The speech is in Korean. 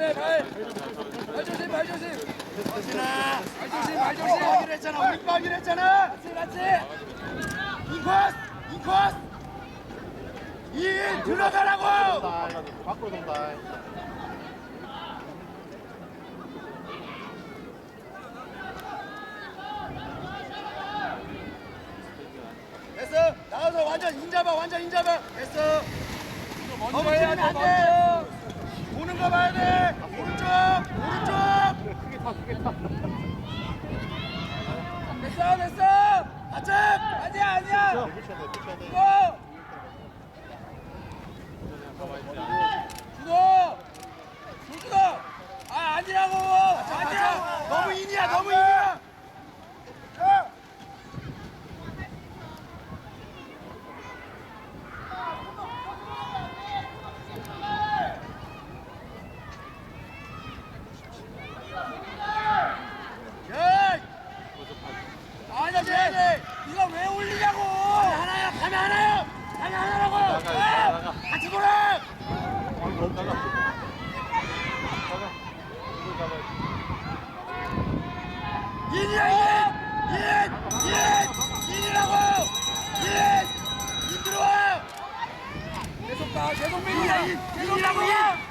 조심해 발. 발 조심 발 조심. 진아 발 조심 발 조심. 하기로 했잖아 우리 거 하기로 했잖아 같이 같이. 인코스 인코스 이 들어가라고 밖으로 돈다. 됐어 나와서 완전 인잡아 완전 인잡아 됐어 먼저 해야 돼 됐어 됐어. 바짝 아니야 아니야. 주고. 주고. 주고. 아 아니라고. 아니라고. 너무 인이야 너무 인이야 야! 아니야 쟤. 이거 왜 올리냐고. 하나야 가면 하나야 가면 하나라고 아! 같이 돌아. 작아. 이거 잡아야지. 인이야 인! 인! 인! 인이라고! 인! 인 들어와! 계속 가 계속 밀자. 인! 인이라고 인!